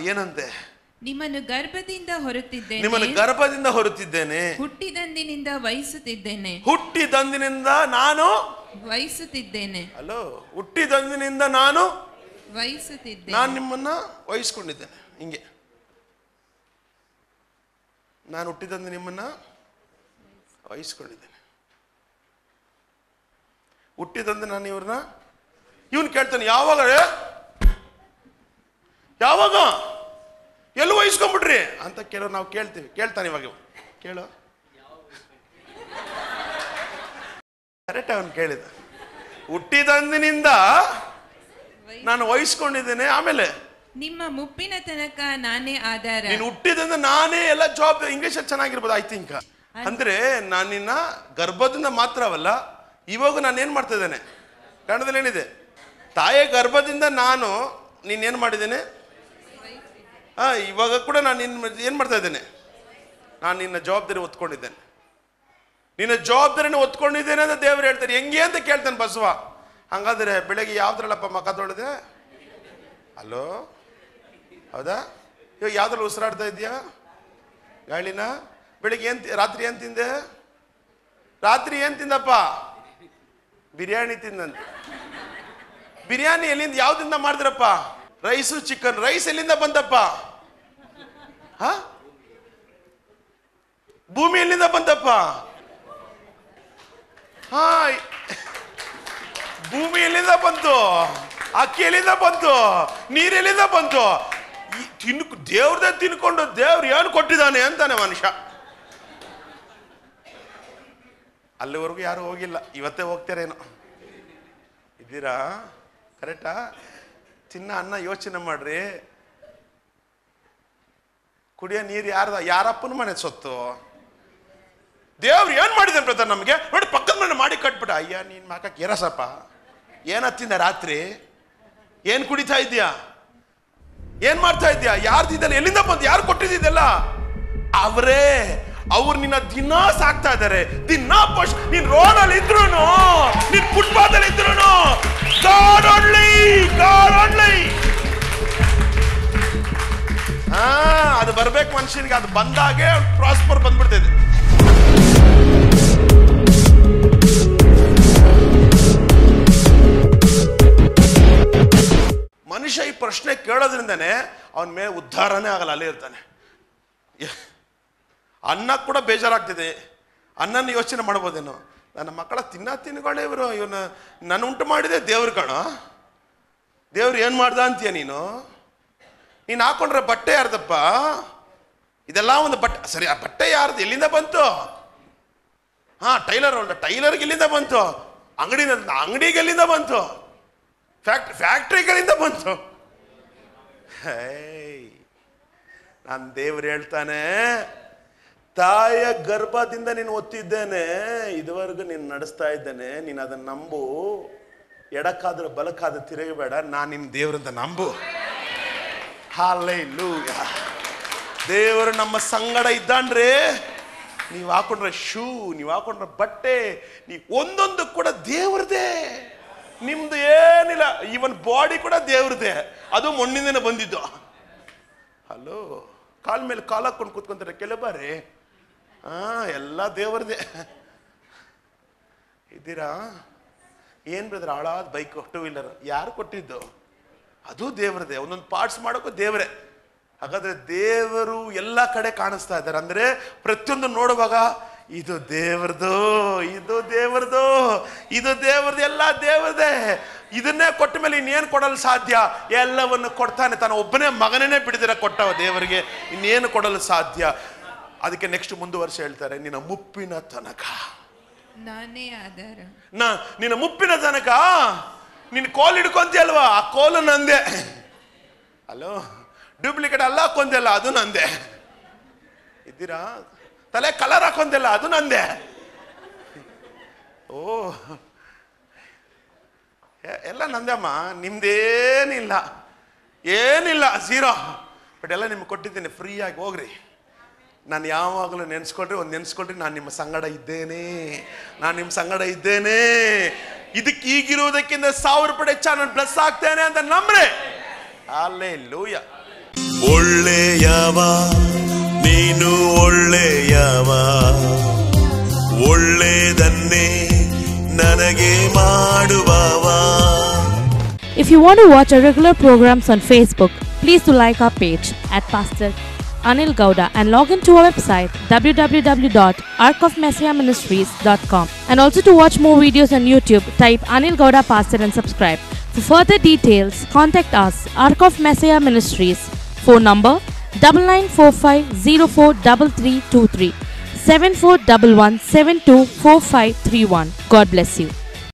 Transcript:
ಏನಂತೆ ನಿಮ್ಮನ್ನು ಗರ್ಭದಿಂದ ಹೊರತಿದ್ದೇನೆ. ನಿಮ್ಮನ್ನು ಗರ್ಭದಿಂದ ಹೊರತಿದ್ದೇನೆ. ಹುಟ್ಟಿದಂದಿನಿಂದ ವಹಿಸುತ್ತಿದ್ದೇನೆ. ಹುಟ್ಟಿದಂದಿನಿಂದ ನಾನು ವಹಿಸುತ್ತಿದ್ದೇನೆ. ಅಲೋ ಹುಟ್ಟಿದಂದಿನಿಂದ ನಾನು ವಹಿಸುತ್ತಿದ್ದೇನೆ. ನಾನು ನಿಮ್ಮನ್ನ ವಹಿಸ್ಕೊಂಡಿದ್ದೇನೆ. ಹಿಂಗೆ. ನಾನು ಹುಟ್ಟಿದಂದು ನಿಮ್ಮನ್ನ ವಹಿಸ್ಕೊಂಡಿದ್ದೇನೆ. ಹುಟ್ಟಿದಂದು ನಾನು ಇವ್ರನ್ನ ಇವನು ಕೇಳ್ತಾನೆ ಯಾವಾಗ? ಯಾವಾಗ? ಎಲ್ಲಿ ವಹಿಸ್ಕೊಂಬಿಡ್ರಿ ಅಂತ ಕೇಳೋ ನಾವು ಕೇಳ್ತೀವಿ. ಕೇಳ್ತಾನೆ ಇವಾಗ ಇವ. ಕೇಳು? ಕರೆಕ್ಟ್ ಅವನು ಕೇಳಿದ. ಹುಟ್ಟಿದಂದಿನಿಂದ ನಾನು ವಹಿಸ್ಕೊಂಡಿದ್ದೇನೆ ಆಮೇಲೆ. ನಿಮ್ಮ ಮುಪ್ಪಿನ ತನಕ ನಾನೇ ಆಧಾರ. ನೀನು ಹುಟ್ಟಿದಂದ ನಾನೇ ಎಲ್ಲ ಜಾಬ್ ಇಂಗ್ಲಿಷ್ ಚೆನ್ನಾಗಿರ್ಬೋದು ಐ ಥಿಂಕ್ ಅಂದ್ರೆ ನಾನು ನಿನ್ನ ಗರ್ಭದಿಂದ ಮಾತ್ರವಲ್ಲ ಇವಾಗ ನಾನು ಏನ್ ಮಾಡ್ತಾ ಇದ್ದೇನೆ ಕನ್ನಡದಲ್ಲಿ ಏನಿದೆ? ತಾಯಿಯ ಗರ್ಭದಿಂದ ನಾನು ನೀನ್ ಏನ್ ಮಾಡಿದ್ದೇನೆ? ಹಾ ಇವಾಗ ಕೂಡ ನಾನು ನಿನ್ನ ಏನು ಮಾಡ್ತಾ ಇದ್ದೇನೆ? ನಾನು ನಿನ್ನ ಜವಾಬ್ದಾರಿ ಒತ್ಕೊಂಡಿದ್ದೇನೆ. ನಿನ್ನ ಜವಾಬ್ದಾರಿನ ಒತ್ಕೊಂಡಿದ್ದೇನೆ ಅಂತ ದೇವರು ಹೇಳ್ತಾರೆ. ಹೆಂಗೆ ಅಂತ ಕೇಳ್ತಾನೆ ಬಸವ. ಹಂಗಾದ್ರೆ ಬೆಳಗ್ಗೆ ಯಾವ್ದ್ರಲ್ಲಪ್ಪ ಮಖ ತೊಳೆದೆ? ಅಲೋ? ಹೌದಾ? ಇವಾಗ ಯಾವ್ದ್ರಲ್ಲಿ ಉಸಿರಾಡ್ತಾ ಇದೆಯಾ ಗಾಳಿನ? ಬೆಳಿಗ್ಗೆ ಏನು ರಾತ್ರಿ ಏನು ತಿಂದೆ? ರಾತ್ರಿ ಏನು ತಿಂದಪ್ಪ? ಬಿರಿಯಾನಿ ತಿಂದಂತೆ. ಬಿರಿಯಾನಿ ಎಲ್ಲಿಂದ, ಯಾವ್ದಿಂದ ಮಾಡಿದ್ರಪ್ಪ? ರೈಸು ಚಿಕನ್, ರೈಸ್ ಎಲ್ಲಿಂದ ಬಂದಪ್ಪ? ಹ? ಭೂಮಿ ಎಲ್ಲಿಂದ ಬಂದಪ್ಪ? ಹಾ ಭೂಮಿ ಎಲ್ಲಿಂದ ಬಂತು? ಅಕ್ಕಿ ಎಲ್ಲಿಂದ ಬಂತು? ನೀರು ಎಲ್ಲಿಂದ ಬಂತು? ತಿನ್ ದೇವ್ರದೇ ತಿನ್ಕೊಂಡು ದೇವ್ರು ಏನು ಕೊಟ್ಟಿದ್ದಾನೆ ಅಂತಾನೆ ಮನುಷ್ಯ. ಅಲ್ಲಿವರೆಗೂ ಯಾರು ಹೋಗಿಲ್ಲ. ಇವತ್ತೇ ಹೋಗ್ತಾರೇನೋ. ಇದ್ದೀರಾ? ಕರೆಕ್ಟಾ? ತಿನ್ನ ಅನ್ನ ಯೋಚನೆ ಮಾಡ್ರಿ. ಕುಡಿಯೋ ನೀರು ಯಾರ್ದ? ಯಾರಪ್ಪನ ಮನೆ ಸೊತ್ತು. ದೇವ್ರು ಏನ್ ಮಾಡಿದೆ ಬ್ರದರ್ ನಮಗೆ? ನೋಡಿ, ಪಕ್ಕದ ಮನೆ ಮಾಡಿ ಕಟ್ಬಿಟ್ಟ. ಅಯ್ಯ, ನೀನ್ ಮಾಕಕ್ ಎರಸಪ್ಪ ಏನ್ ರಾತ್ರಿ? ಏನ್ ಕುಡಿತಾ ಇದ್ಯಾ ಏನ್ ಮಾಡ್ತಾ ಇದ್ಯಾ ಯಾರ್ದಿದ್ದಲ್ಲ ಎಲ್ಲಿಂದ ಬಂದು? ಯಾರು ಕೊಟ್ಟಿದ್ದಲ್ಲ ಅವರೇ, ಅವ್ರು ನಿನ್ನ ದಿನ ಸಾಕ್ತಾ ಇದ್ದಾರೆ ದಿನ ಪಶ್ ನೀನ್ ರೋಡಲ್ಲಿ ಇದ್ರು ಮನುಷ್ಯನಿಗೆ ಅದು ಬಂದಾಗೆ ಪ್ರಾಸ್ಪರ್ ಬಂದ್ಬಿಡ್ತದೆ ಮನುಷ್ಯ ಈ ಪ್ರಶ್ನೆ ಕೇಳೋದ್ರಿಂದನೇ ಅವನ ಮೇಲೆ ಉದ್ಧಾರನೇ ಆಗಲ್ಲ, ಅಲ್ಲೇ ಇರ್ತಾನೆ. ಅನ್ನ ಕೂಡ ಬೇಜಾರಾಗ್ತಿದೆ. ಅನ್ನನ ಯೋಚನೆ ಮಾಡ್ಬೋದೇನೋ? ನನ್ನ ಮಕ್ಕಳ ತಿನ್ನ ತಿನ್ಕೊಂಡೆ ಇವರು, ಇವನ ನಾನು ಉಂಟು ಮಾಡಿದೆ ದೇವ್ರು ಕಣ. ದೇವ್ರು ಏನು ಮಾಡ್ದ ಅಂತೀಯ ನೀನು? ನೀನು ಹಾಕೊಂಡ್ರೆ ಬಟ್ಟೆ ಯಾರ್ದಪ್ಪ? ಇದೆಲ್ಲ ಒಂದು ಬಟ್ಟೆ, ಸರಿ, ಆ ಬಟ್ಟೆ ಯಾರ್ದು? ಎಲ್ಲಿಂದ ಬಂತು? ಹಾ, ಟೈಲರ್ ಅಲ್ಲ ಟೈಲರ್ಗೆ ಎಲ್ಲಿಂದ ಬಂತು? ಅಂಗಡಿ ಅಂಗಡಿಗೆ ಎಲ್ಲಿಂದ ಬಂತು? ಫ್ಯಾಕ್ಟ್ರಿ ಫ್ಯಾಕ್ಟ್ರಿಗಳಿಂದ ಬಂತು. ನಾನು ದೇವ್ರು ಹೇಳ್ತಾನೆ ತಾಯ ಗರ್ಭದಿಂದ ನೀನು ಒತ್ತಿದ್ದೇನೆ, ಇದುವರೆಗೂ ನೀನು ನಡೆಸ್ತಾ ಇದ್ದೇನೆ, ನೀನು ಅದನ್ನ ನಂಬು. ಎಡಕ್ಕಾದ್ರೂ ಬಲಕ್ಕಾದ್ರೂ ತಿರುಗಬೇಡ, ನಾನು ನಿನ್ನ ದೇವ್ರಂತ ನಂಬು. ಹಾಲೂಯ ದೇವರು ನಮ್ಮ ಸಂಗಡ ಇದ್ದಾನ್ರಿ. ನೀವು ಹಾಕೊಂಡ್ರೆ ಶೂ, ನೀವು ಹಾಕೊಂಡ್ರೆ ಬಟ್ಟೆ ನೀ ಒಂದೊಂದು ಕೂಡ ದೇವ್ರದೇ. ನಿಮ್ದು ಏನಿಲ್ಲ ಇವನ್ ಬಾಡಿ ಕೂಡ ದೇವ್ರದೇ. ಅದು ಮಣ್ಣಿಂದನೇ ಬಂದಿದ್ದು. ಹಲೋ ಕಾಲ್ ಮೇಲೆ ಕಾಲ್ ಹಾಕೊಂಡು ಕೂತ್ಕೊಂತಾರೆ ಕೆಲಬಾರಿ ಹಾ, ಎಲ್ಲ ದೇವ್ರದೇ. ಇದ್ದೀರಾ? ಏನ್ ಬ್ರದರ್ ಹಾಳಾದ ಬೈಕ್ ಟೂ ವೀಲರ್ ಯಾರು ಕೊಟ್ಟಿದ್ದು? ಅದು ದೇವ್ರದೇ. ಒಂದೊಂದು ಪಾರ್ಟ್ಸ್ ಮಾಡೋಕ್ಕೂ ದೇವರೇ. ಹಾಗಾದ್ರೆ ದೇವರು ಎಲ್ಲ ಕಡೆ ಕಾಣಿಸ್ತಾ ಇದ್ದಾರೆ. ಅಂದ್ರೆ ಪ್ರತಿಯೊಂದು ನೋಡುವಾಗ ಇದು ದೇವ್ರದು ಇದು ದೇವ್ರದು ಇದು ದೇವ್ರದು ಎಲ್ಲ ದೇವ್ರದೇ ಇದನ್ನೇ ಕೊಟ್ಟ ಮೇಲೆ ಇನ್ನೇನು ಕೊಡಲು ಸಾಧ್ಯ? ಎಲ್ಲವನ್ನು ಕೊಡ್ತಾನೆ. ತಾನು ಒಬ್ಬನೇ ಮಗನೇ ಬಿಡದಿರ ಕೊಟ್ಟವ ದೇವರಿಗೆ ಇನ್ನೇನು ಕೊಡಲು ಸಾಧ್ಯ? ಅದಕ್ಕೆ ನೆಕ್ಸ್ಟ್ ಮುಂದುವರ್ಸಿ ಹೇಳ್ತಾರೆ ನಿನ್ನ ಮುಪ್ಪಿನ ತನಕ. ನಾನೇ ಆಧಾರ. ನಾ ನಿನ್ನ ಮುಪ್ಪಿನ ತನಕ? ನಿನ್ನ ಕೋಲ್ ಹಿಡ್ಕೊಂತೀಯಲ್ವಾ? ಆ ಕೋಲು ನಂದೆ ಅಲೋ ಡೂಪ್ಲಿಕೇಟ್ ಅಲ್ಲ ಹಾಕೊಂದಿಲ್ಲ ಅದು ನಂದೆ. ಇದ್ದೀರಾ? ತಲೆ ಕಲರ್ ಹಾಕೊಂದಿಲ್ಲ, ಅದು ನಂದೆ. ಓ. ಎಲ್ಲ ನಂದಮ್ಮ, ನಿಮ್ದೇನಿಲ್ಲ. ಏನಿಲ್ಲ, ಝೀರೋ. ಬಟ್ ಎಲ್ಲ ನಿಮ್ಗೆ ಕೊಟ್ಟಿದ್ದೀನಿ, ಫ್ರೀಯಾಗಿ ಹೋಗ್ರಿ. ನಾನು ಯಾವಾಗಲೂ ನೆನೆಸ್ಕೊಳ್ರಿ, ಒಂದು ನೆನೆಸ್ಕೊಳ್ರಿ, ನಾನು ನಿಮ್ಮ ಸಂಗಡ ಇದ್ದೇನೆ. ನಾನು ನಿಮ್ಮ ಸಂಗಡ ಇದ್ದೇನೆ. ಇದಕ್ಕೆ ಈಗಿರುವುದಕ್ಕಿಂತ ಸಾವಿರ ರೂಪಾಯಿ ಹೆಚ್ಚು ನಾನು ಬ್ಲಸ್ ಆಗ್ತೇನೆ ಅಂತ ನಂಬ್ರೆ. ಅಲ್ಲೇ ಲೂಯ ಒಳ್ಳೆಯವ ನೀನು ಒಳ್ಳೆಯವ ಒಳ್ಳೆಯದನ್ನೇ ನನಗೆ ಮಾಡುವವ If you want to watch our regular programs on Facebook, please do like our page at Pastor Anil Gauda and log into our website www.arcofmessiahministries.com and also to watch more videos on YouTube, type Anil Gauda Pastor and subscribe. For further details, contact us Arc of Messiah Ministries, phone number 9945043323 7411724531. God bless you.